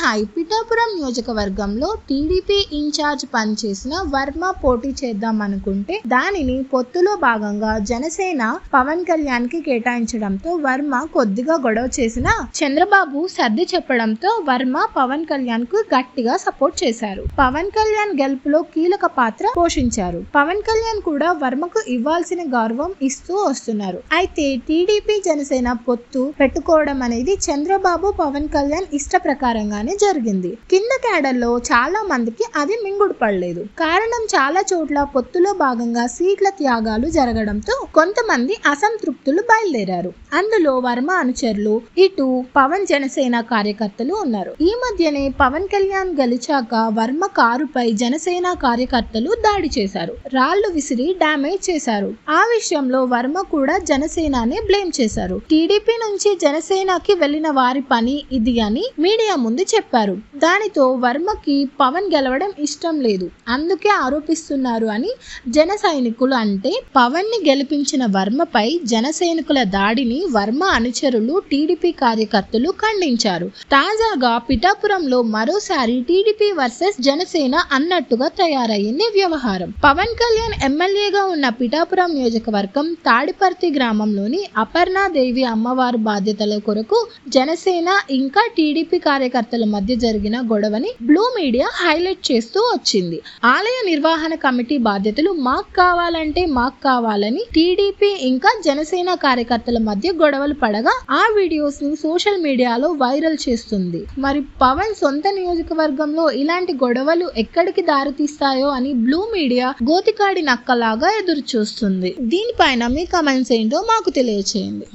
Hi. Pithapuram నియోజకవర్గంలో TDP incharge పనిచేసిన వర్మ పోటీ చేద్దాం అనుకుంటే దానిని పొత్తులో భాగంగా జనసేన పవన్ కళ్యాణ్కి కేటాయించడంతో వర్మ కొద్దిగా గొడవ చేసిన చంద్రబాబు సర్ది చెప్పడంతో వర్మ పవన్ కళ్యాణ్కు గట్టిగా సపోర్ట్ చేశారు. పవన్ కళ్యాణ్ గెలుపులో కీలక పాత్ర పోషించారు. పవన్ కళ్యాణ్ కూడా వర్మకు ఇవ్వాల్సిన గౌరవం ఇస్తూ వస్తున్నారు. అయితే టీడీపీ జనసేన పొత్తు పెట్టుకోవడం అనేది చంద్రబాబు పవన్ కళ్యాణ్ ఇష్ట ప్రకారంగా ప్రకారంగానే జరిగింది. కింద కేడర్లో చాలా మందికి అది మింగుడు పడలేదు. కారణం చాలా చోట్ల పొత్తులో భాగంగా సీట్ల త్యాగాలు జరగడంతో కొంతమంది అసంతృప్తులు బయలుదేరారు. అందులో వర్మ అనుచరులు ఇటు పవన్ జనసేన కార్యకర్తలు ఉన్నారు. ఈ మధ్యనే పవన్ కళ్యాణ్ గెలిచాక వర్మ కారుపై జనసేన కార్యకర్తలు దాడి చేశారు. రాళ్ళు విసిరి డ్యామేజ్ చేశారు. ఆ విషయంలో వర్మ కూడా జనసేననే బ్లేమ్ చేశారు. టీడీపీ నుంచి జనసేనకి వెళ్ళిన వారి పని ఇది అని మీడియా ముందు చెప్పారు. దానితో వర్మకి పవన్ గెలవడం ఇష్టం లేదు. అందుకే ఆరోపిస్తున్నారు అని జన సైనికులు అంటే పవన్ని గెలిపించిన వర్మపై జన సైనికుల దాడిని వర్మ అనుచరులు టీడీపీ కార్యకర్తలు ఖండించారు. తాజాగా పిఠాపురంలో మరోసారి టీడీపీ వర్సెస్ జనసేన అన్నట్టుగా తయారయ్యింది వ్యవహారం. పవన్ కళ్యాణ్ ఎమ్మెల్యేగా ఉన్న పిఠాపురం నియోజకవర్గం తాడిపర్తి గ్రామంలోని అపర్ణాదేవి అమ్మవారు బాధ్యతల కొరకు జనసేన ఇంకా టీడీపీ కార్యకర్తల మధ్య జరిగిన గొడవని బ్లూ మీడియా హైలైట్ చేస్తూ వచ్చింది. ఆలయ నిర్వహణ కమిటీ బాధ్యతలు మాకు కావాలంటే మాకు కావాలని టీడీపీ ఇంకా జనసేన కార్యకర్తల మధ్య గొడవలు పడగా ఆ వీడియోస్ని సోషల్ మీడియాలో వైరల్ చేస్తుంది. మరి పవన్ సొంత నియోజకవర్గంలో ఇలాంటి గొడవలు ఎక్కడికి దారితీస్తాయో అని బ్లూ మీడియా గోతికాడి నక్కలాగా ఎదురు చూస్తుంది దీనిపైన మీ కమెంట్స్ ఏంటో మాకు తెలియచేయండి.